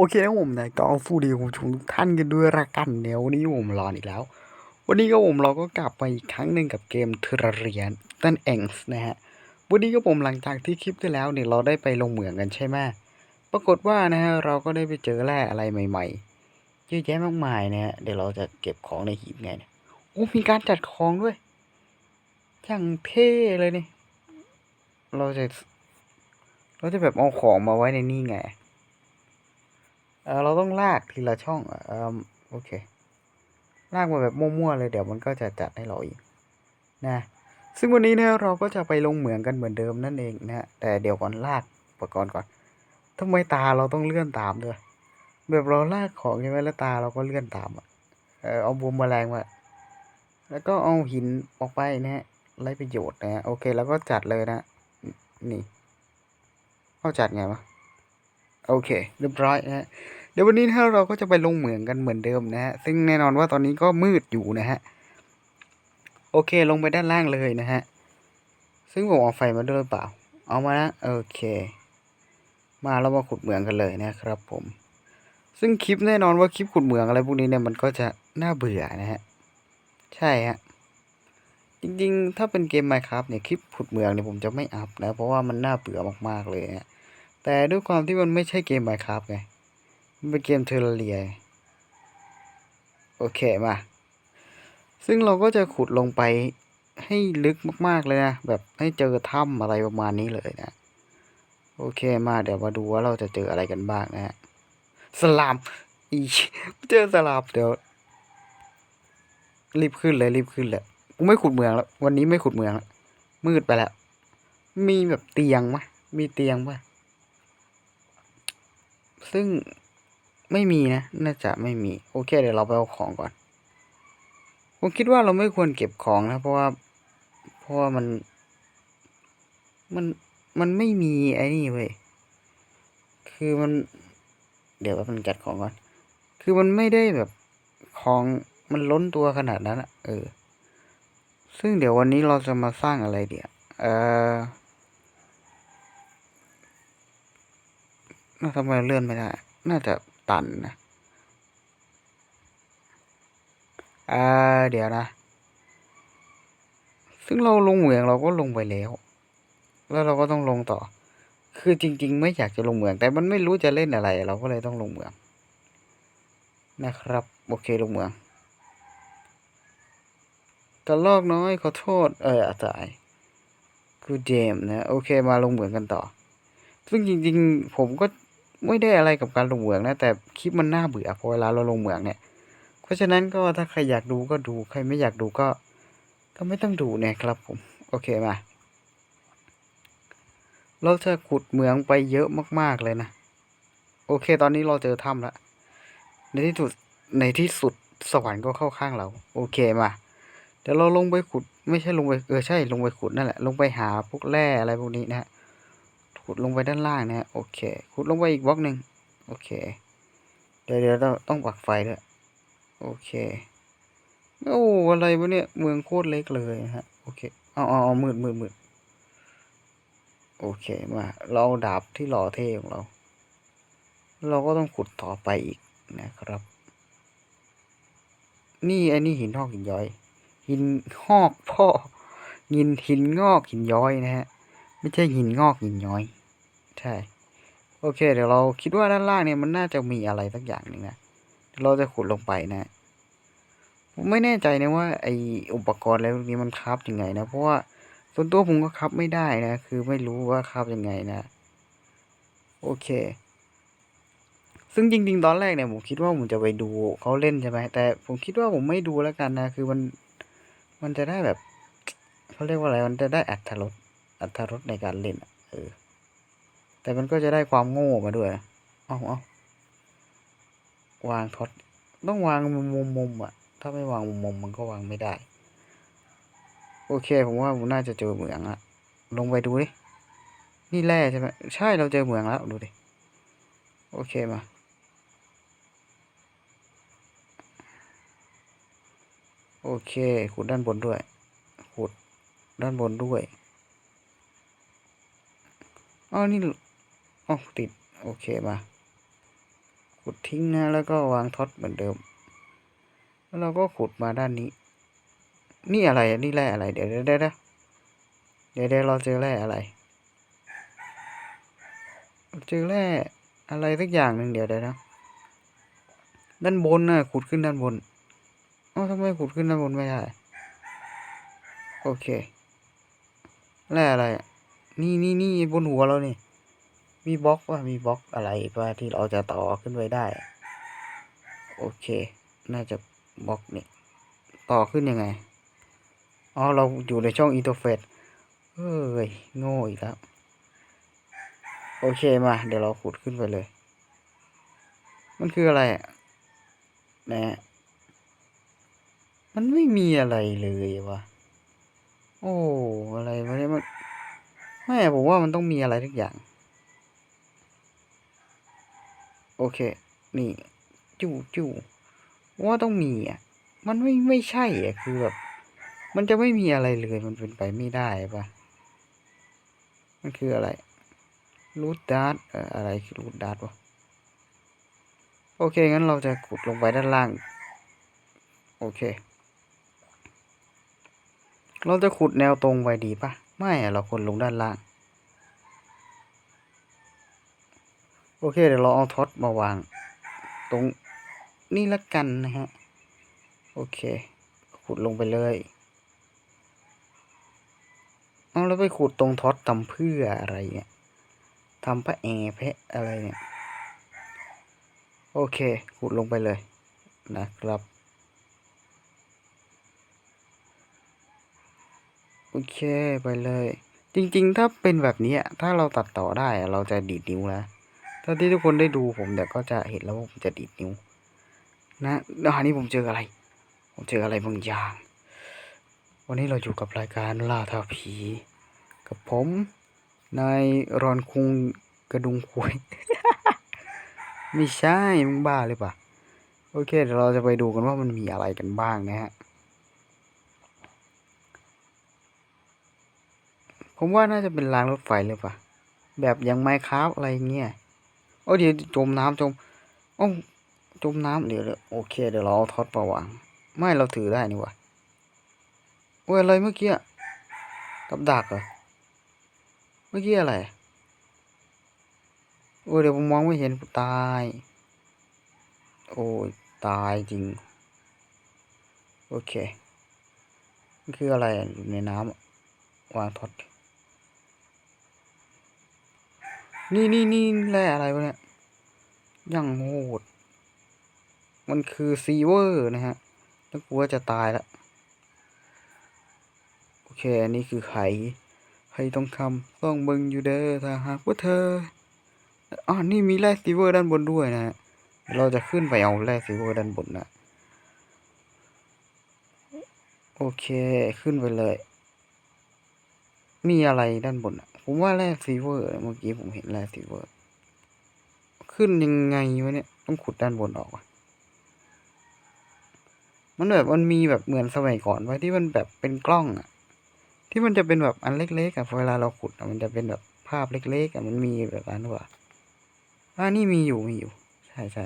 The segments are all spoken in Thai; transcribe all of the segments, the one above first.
โอเคนะผมนะก็ฟูดีคุณชมทุกท่านกันด้วยละกันเดี๋ยววันนี้ผมรออีกแล้ว วันนี้ก็ผมเราก็กลับมาอีกครั้งหนึ่งกับเกมเทรเรียนนั่นเองส์นะฮะวันนี้ก็ผมหลังจากที่คลิปที่แล้วเนี่ยเราได้ไปลงเหมืองกันใช่ไหมปรากฏว่านะฮะเราก็ได้ไปเจอแร่อะไรใหม่ๆเยอะแยะมากมายนะฮะเดี๋ยวเราจะเก็บของในหีบไงนะโอ้มีการจัดของด้วยอย่างเท่เลยนี่เราจะ เราจะแบบเอาของมาไว้ในนี่ไง เราต้องลากทีละช่องอะเออโอเค ลากมาแบบมั่วๆเลยเดี๋ยวมันก็จะจัดให้เราอีกนะ ซึ่งวันนี้เนี่ยเราก็จะไปลงเหมืองกันเหมือนเดิมนั่นเองนะแต่เดี๋ยวก่อนลากอุปกรณ์ก่อนทำไมตาเราต้องเลื่อนตามด้วยแบบเราลากของใช่ไหมแล้วตาเราก็เลื่อนตามอะเออเอาบูมแมลงมาแล้วก็เอาหินออกไปนะฮะไรประโยชน์นะฮะโอเคแล้วก็จัดเลยนะ นี่เอาจัดไงวะโอเคเรียบร้อยนะฮะ เดี๋ยววันนี้นะฮะเราก็จะไปลงเหมืองกันเหมือนเดิมนะฮะ ซึ่งแน่นอนว่าตอนนี้ก็มืดอยู่นะฮะ โอเคลงไปด้านล่างเลยนะฮะ ซึ่งผมเอาไฟมาด้วยหรือเปล่า เอามานะโอเค มาเรามาขุดเหมืองกันเลยนะครับผม ซึ่งคลิปแน่นอนว่าคลิปขุดเหมืองอะไรพวกนี้เนี่ยมันก็จะน่าเบื่อนะฮะ ใช่ฮะจริงๆ ถ้าเป็นเกม Minecraft เนี่ยคลิปขุดเหมืองเนี่ยผมจะไม่อัพนะ เพราะว่ามันน่าเบื่อมากๆเลยฮะแต่ด้วยความที่มันไม่ใช่เกม Minecraft ไง มันเป็นเกมเทอร์เรียโอเคมา ซึ่งเราก็จะขุดลงไปให้ลึกมากๆเลยนะ แบบให้เจอถ้ำอะไรประมาณนี้เลยนะ โอเคมาเดี๋ยวมาดูว่าเราจะเจออะไรกันบ้างนะฮะสลามอีเจอสลามเดี๋ยว รีบขึ้นเลยรีบขึ้นเลยกูไม่ขุดเมืองแล้ว วันนี้ไม่ขุดเมืองแล้วมืดไปแล้ว มีแบบเตียงไหมมีเตียงปะซึ่ง ไม่มีนะ น่าจะไม่มี โอเค เดี๋ยวเราไปเอาของก่อน ผมคิดว่าเราไม่ควรเก็บของนะ เพราะว่า เพราะว่ามัน มัน มันไม่มีไอ้นี่เว้ย คือมัน เดี๋ยวว่ามันจัดของก่อน คือมันไม่ได้แบบของมันล้นตัวขนาดนั้นอะเออ ซึ่งเดี๋ยววันนี้เราจะมาสร้างอะไรเดี๋ยวเออน่าทำไมเลื่อนไม่ได้ น่าจะ ตันนะอ่าเดี๋ยวนะ ซึ่งเราลงเหมืองเราก็ลงไปแล้ว แล้วเราก็ต้องลงต่อ คือจริง ๆ ไม่อยากจะลงเหมือง แต่มันไม่รู้จะเล่นอะไร เราก็เลยต้องลงเหมือง นะครับ โอเคลงเหมืองกระลอกน้อยขอโทษ เอออาจาย์คือเจมนะ โอเคมาลงเหมืองกันต่อ ซึ่งจริง ๆ ผมก็ ไม่ได้อะไรกับการลงเหมืองนะ แต่คลิปมันน่าเบื่อพอเวลาเราลงเหมืองเนี่ย เพราะฉะนั้นก็ถ้าใครอยากดูก็ดู ใครไม่อยากดูก็ ก็ไม่ต้องดูนะครับผม โอเคมา เราจะขุดเหมืองไปเยอะมาก ๆ เลยนะ โอเค ตอนนี้เราเจอถ้ำแล้วในที่สุด ในที่สุดสวรรค์ก็เข้าข้างเรา โอเคมาเดี๋ยวเราลงไปขุด ไม่ใช่ลงไป เออใช่ ลงไปขุดนั่นแหละ ลงไปหาพวกแร่อะไรพวกนี้นะฮะ ขุดลงไปด้านล่างนะฮะโอเคขุดลงไปอีกบล็อกหนึ่งโอเคเดี๋ยวเดี๋ยวเราต้องปักไฟด้วยโอเคโอ้อะไรวะเนี่ยเมืองโคตรเล็กเลยฮะโอเคเอาเอาเอามืดมืดมืดโอเคมาเราเอาดาบที่หล่อเท่ของเรา เราก็ต้องขุดต่อไปอีกนะครับ นี่ไอ้นี่หินหอกหินย้อย หินหอกพ่อหินหินงอกหินย้อยนะฮะไม่ใช่หินงอกหินย้อย ใช่ โอเค เดี๋ยวเราคิดว่าด้านล่างเนี่ยมันน่าจะมีอะไรสักอย่างหนึ่งนะเราจะขุดลงไปนะผมไม่แน่ใจนะว่าไออุปกรณ์อะไรพวกนี้มันคราฟยังไงนะ เพราะว่าส่วนตัวผมก็คราฟไม่ได้นะ คือไม่รู้ว่าคราฟยังไงนะ โอเค ซึ่งจริง ๆ ตอนแรกเนี่ยผมคิดว่าผมจะไปดูเขาเล่นใช่ไหมแต่ผมคิดว่าผมไม่ดูแล้วกันนะ คือมันมันจะได้แบบเขาเรียกว่าอะไร มันจะได้อัตรสอัตรสในการเล่น เออ แต่มันก็จะได้ความโง่มาด้วย เอาเอาวางท็อตต้องวางมุมมุมมุมอะถ้าไม่วางมุมมุมมันก็วางไม่ได้ โอเค ผมว่าผมน่าจะเจอเหมืองอะลงไปดูดิ นี่แร่ใช่ไหมใช่เราเจอเหมืองแล้วดูดิ โอเคมาโอเคขุดด้านบนด้วยขุดด้านบนด้วยอ๋อนี่ อ๋อติด โอเคมา ขุดทิ้งนะ แล้วก็วางท็อตเหมือนเดิม แล้วเราก็ขุดมาด้านนี้ นี่อะไร นี่แร่อะไร เดี๋ยวเดี๋ยวเดี๋ยวเดี๋ยวเดี๋ยวเราเจอแร่อะไร เจอแร่อะไรสักอย่างหนึ่งเดี๋ยวเดี๋ยวนะด้านบนน่ะขุดขึ้นด้านบนเอ้าทำไมขุดขึ้นด้านบนไม่ได้ โอเค แร่อะไร นี่นี่นี่บนหัวเรานี่ มีบล็อกว่ามีบล็อกอะไรว่าที่เราจะต่อขึ้นไปได้ โอเค น่าจะบล็อกนี่ต่อขึ้นยังไง อ๋อ เราอยู่ในช่องอินเทอร์เฟซเอ้ย โง่อีกแล้ว โอเคมา เดี๋ยวเราขุดขึ้นไปเลย มันคืออะไรอะนะมันไม่มีอะไรเลยวะโอ้ อะไรวะเนี่ยมันไม่ผมว่ามันต้องมีอะไรทุกอย่าง โอเค นี่จู่จู่ว่าต้องมีอะ มันไม่ไม่ใช่อะคือแบบมันจะไม่มีอะไรเลย มันเป็นไปไม่ได้ปะมันคืออะไรรูทดาร์ตอะไรคือรูทดาร์ตวะโอเค งั้นเราจะขุดลงไปด้านล่าง โอเค เราจะขุดแนวตรงไปดีปะไม่เราควรลงด้านล่าง โอเค เดี๋ยวเราเอาท็อตมาวาง ตรงนี่ละกันนะฮะ โอเค ขุดลงไปเลย เอาแล้วไปขุดตรงท็อตทำเพื่ออะไรเนี่ยทำพระแอแพะอะไรเนี่ย โอเค ขุดลงไปเลยนะครับ โอเคไปเลย จริงๆ ถ้าเป็นแบบนี้ถ้าเราตัดต่อได้เราจะดีดนิ้วแล้ว ถ้าที่ทุกคนได้ดูผมเดี๋ยวก็จะเห็นแล้วว่าผมจะดีดนิ้ว นะอันนี้ผมเจออะไร ผมเจออะไรบางอย่าง วันนี้เราอยู่กับรายการล่าท้าผี กับผมนายรอนคุงกระดุงควย ไม่ใช่มึงบ้าเลยปะโอเคเดี๋ยวเราจะไปดูกันว่ามันมีอะไรกันบ้างนะฮะผมว่าน่าจะเป็นรางรถไฟเลยปะแบบอย่างไม้คราฟอะไรเงี้ย อ้เดี๋ยวจมน้ำจมโอ้จมน้ำเดี๋ยวเดี๋ยวโอเคเดี๋ยวเราเอาท็อตมาวางไม่เราถือได้นี่วะโอ้ยอะไรเมื่อกี้กับดักเหรอเมื่อกี้อะไรโอ้ยเดี๋ยวผมมองไม่เห็นตาย โอ้ยตายจริง โอเคมันคืออะไรอยู่ในน้ำวางท็อต นี่นี่นี่แร่อะไรวะเนี่ยยังโหด มันคือซีเวอร์นะฮะต้องกลัวจะตายละโอเค อันนี้คือไข่ไข่ต้องคำต้องเบิงอยู่เด้อถ้าหากว่าเธออ๋อนี่มีแร่ซีเวอร์ด้านบนด้วยนะฮะเราจะขึ้นไปเอาแร่ซีเวอร์ด้านบนนะโอเคขึ้นไปเลย มีอะไรด้านบนอะ ผมว่าแร่ซีเวอร์เมื่อกี้ผมเห็นแร่ซีเวอร์ ขึ้นยังไงวะเนี่ย ต้องขุดด้านบนออกวะมันแบบมันมีแบบเหมือนสมัยก่อนไว้ที่มันแบบเป็นกล้องอะ ที่มันจะเป็นแบบอันเล็กๆอะเวลาเราขุดมันจะเป็นแบบภาพเล็กๆอะมันมีแบบนั้นว่ะอ่านี่มีอยู่มีอยู่ ใช่ใช่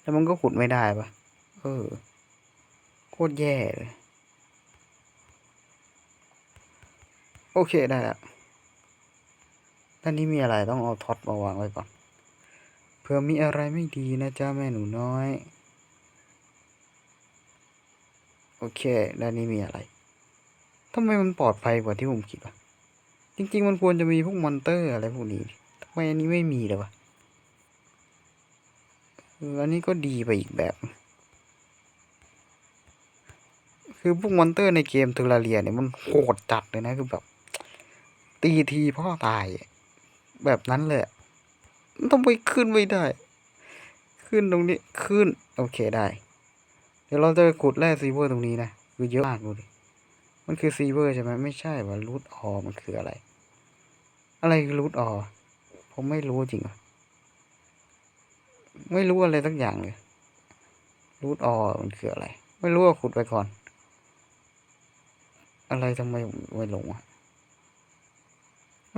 แต่มันก็ขุดไม่ได้ปะเออ โคตรแย่เลย โอเคได้แล้วด้านนี้มีอะไรต้องเอาท็อตมาวางไว้ก่อนเผื่อมีอะไรไม่ดีนะจ๊ะแม่หนูน้อย โอเคด้านนี้มีอะไรทำไมมันปลอดภัยกว่าที่ผมคิดวะจริง ๆ มันควรจะมีพวกมอนเตอร์อะไรพวกนี้ทำไมอันนี้ไม่มีเลยวะอออันนี้ก็ดีไปอีกแบบ คือพวกมอนเตอร์ในเกมเทอร์ราเรียเนี่ยมันโหดจัดเลยนะคือแบบ ตีทีพ่อตาย แบบนั้นเลยต้องไปขึ้นไม่ได้ ขึ้นตรงนี้ขึ้น โอเคได้ เดี๋ยวเราจะขุดแร่ซีเวอร์ตรงนี้นะคือเยอะมากดูดิมันคือซีเวอร์ใช่ไหมไม่ใช่ว่ารูทออมันคืออะไร อะไรคือรูทออผมไม่รู้จริงเหรอไม่รู้อะไรสักอย่างเลยรูทออมันคืออะไร ไม่รู้ว่าขุดไปก่อน อะไรทำไมผมไม่ลงอะ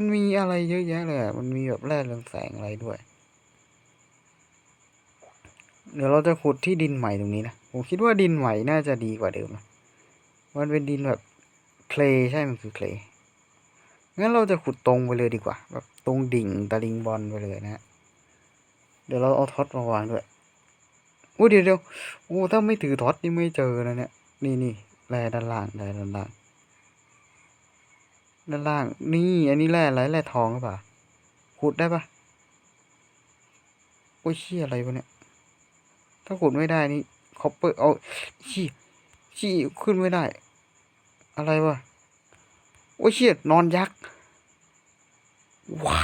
มันมีอะไรเยอะแยะเลยมันมีแบบแร่เรืองแสงอะไรด้วย เดี๋ยวเราจะขุดที่ดินใหม่ตรงนี้นะ ผมคิดว่าดินใหม่น่าจะดีกว่าเดิมนะมันเป็นดินแบบเคลใช่ มันคือเคลงั้นเราจะขุดตรงไปเลยดีกว่า แบบตรงดิ่งตะลิงบอลไปเลยนะฮะเดี๋ยวเราเอาท็อตมาวางด้วยโอ้เดี๋ยวเดี๋ยวโอ้ถ้าไม่ถือท็อตนี่ไม่เจอนะเนี่ย นี่นี่แร่ด้านล่างแร่ด้านล่าง ด้านล่าง นี่ อันนี้แร่อะไรแร่ทองหรือเปล่าขุดได้ปะโอ้ยเชี่ยอะไรวะเนี่ย ถ้าขุดไม่ได้นี่คอปเปอร์เอาชี้ชี้ขึ้นไม่ได้ อะไรวะโอ้ยเชี่ยนอนยักษ์ว้า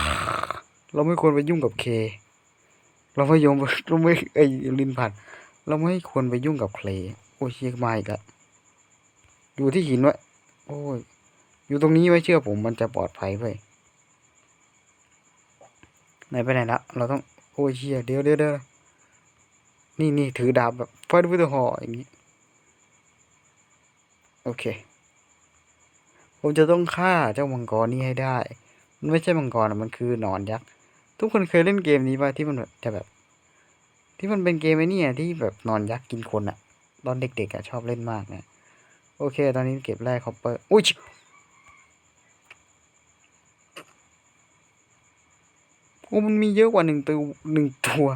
เราไม่ควรไปยุ่งกับเค เราไม่ยอมเราไม่ไอ้ลินผัด เราไม่ควรไปยุ่งกับเคลโอ้ยเชี่ยมาอีกแล้วอยู่ที่หินว้โอ้ย อยู่ตรงนี้ไว้เชื่อผมมันจะปลอดภัยเว้ยไหนไปไหนละเราต้องโอ้ยเชี่ยเดี๋ยวเดี๋ยวเดี๋ยวนี่นี่ถือดาบแบบฟาดวิทหออย่างนี้โอเค ผมจะต้องฆ่าเจ้ามังกรนี้ให้ได้ มันไม่ใช่มังกรอะมันคือหนอนยักษ์ ทุกคนเคยเล่นเกมนี้ป่ะที่มันแบบจะแบบ ที่มันเป็นเกมไอ้นี่ที่แบบนอนยักษ์กินคนอะตอนเด็กๆอะชอบเล่นมากนะ โอเค ตอนนี้เก็บแร่คอปเปอร์ อุ้ย อ้มันมีเยอะกว่าหนึ่งตัวหนึ่งตัว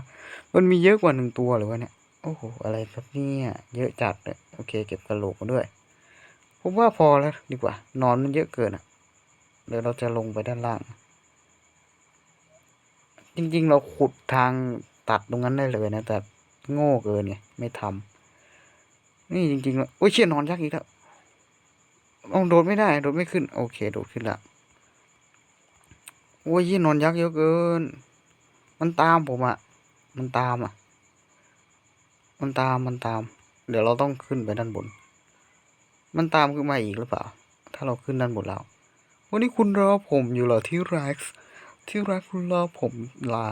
มันมีเยอะกว่าหนึ่งตัวหรือวะเนี่ย โอ้โห อะไรครับเนี่ย เยอะจัดเลยโอเค เก็บกระโหลกมาด้วย ผมว่าพอแล้วดีกว่า นอนมันเยอะเกินอะ เดี๋ยวเราจะลงไปด้านล่าง จริงๆ เราขุดทางตัดตรงนั้นได้เลยนะ แต่โง่เกินไงไม่ทำนี่จริงๆแล้วโอ้ยเชี่ยนอนยักอีกแล้วเอาโดดไม่ได้ โดดไม่ขึ้น โอเค โดดขึ้นละ โอ้ยยี่นอนยักษ์เยอะเกิน มันตามผมอะมันตามอะมันตามมันตาม เดี๋ยวเราต้องขึ้นไปด้านบน มันตามขึ้นมาอีกหรือเปล่า ถ้าเราขึ้นด้านบนแล้ววันนี้คุณรอผมอยู่เหรอที่รักที่รักคุณรอผมหรอ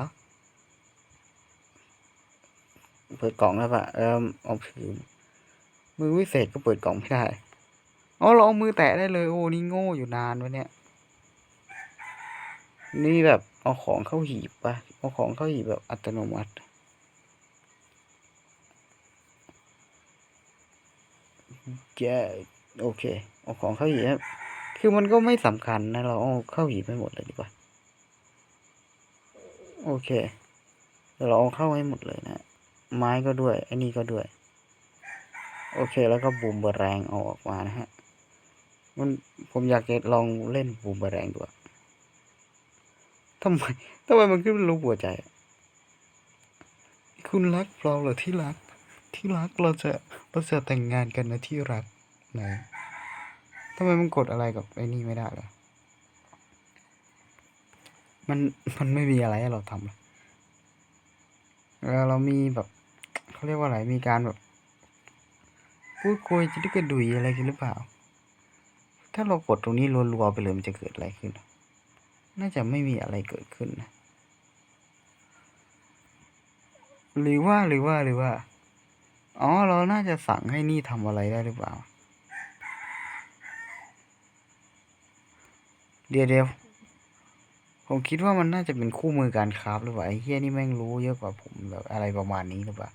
เปิดกล่องได้ปะเออเอาถือมือวิเศษก็เปิดกล่องไม่ได้ อ๋อเราเอามือแตะได้เลย โอ้ นี่โง่อยู่นานวะเนี่ย นี่แบบเอาของเข้าหีบปะเอาของเข้าหีบแบบอัตโนมัติ แกโอเค เอาของเข้าหีบครับคือมันก็ไม่สำคัญนะ เราเอาเข้าหีบให้หมดเลยดีกว่า โอเคเราเอาเข้าให้หมดเลยนะ ไม้ก็ด้วยไอ้นี่ก็ด้วย โอเคแล้วก็บูมเบอแรงเอาออกมานะฮะ มันผมอยากจะลองเล่นบูมเบอแรงดูอะ ทำไมทำไมมันขึ้นเป็นรูปหัวใจ คุณรักเราเหรอที่รัก ที่รักเราจะเราจะแต่งงานกันนะที่รักไหนทำไมมันกดอะไรกับไอ้นี่ไม่ได้เล่ะมันมันไม่มีอะไรให้เราทำเลยเออเรามีแบบเขาเรียกว่าอะไรมีการแบบพูดคุยจะได้กระดุยอะไรกันหรือเปล่า ถ้าเรากดตรงนี้รัวๆไปเลยมันจะเกิดอะไรขึ้น น่าจะไม่มีอะไรเกิดขึ้นนะหรือว่าหรือว่าหรือว่า อ๋อ เราน่าจะสั่งให้นี่ทำอะไรได้หรือเปล่า เดี๋ยวเดี๋ยวผมคิดว่ามันน่าจะเป็นคู่มือการคราฟหรือเปล่าไอ้เฮียนี่แม่งรู้เยอะกว่าผมแบบอะไรประมาณนี้หรือเปล่า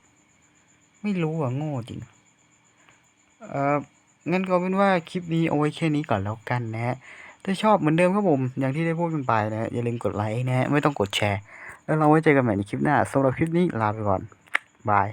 ไม่รู้อะโง่จริง เอ่องั้นก็เป็นว่าคลิปนี้เอาไว้แค่นี้ก่อนแล้วกันนะฮะ ถ้าชอบเหมือนเดิมครับผม อย่างที่ได้พูดกันไปนะอย่าลืมกดไลค์นะฮะไม่ต้องกดแชร์ แล้วเราไว้เจอกันใหม่ในคลิปหน้าสำหรับคลิปนี้ลาไปก่อนบาย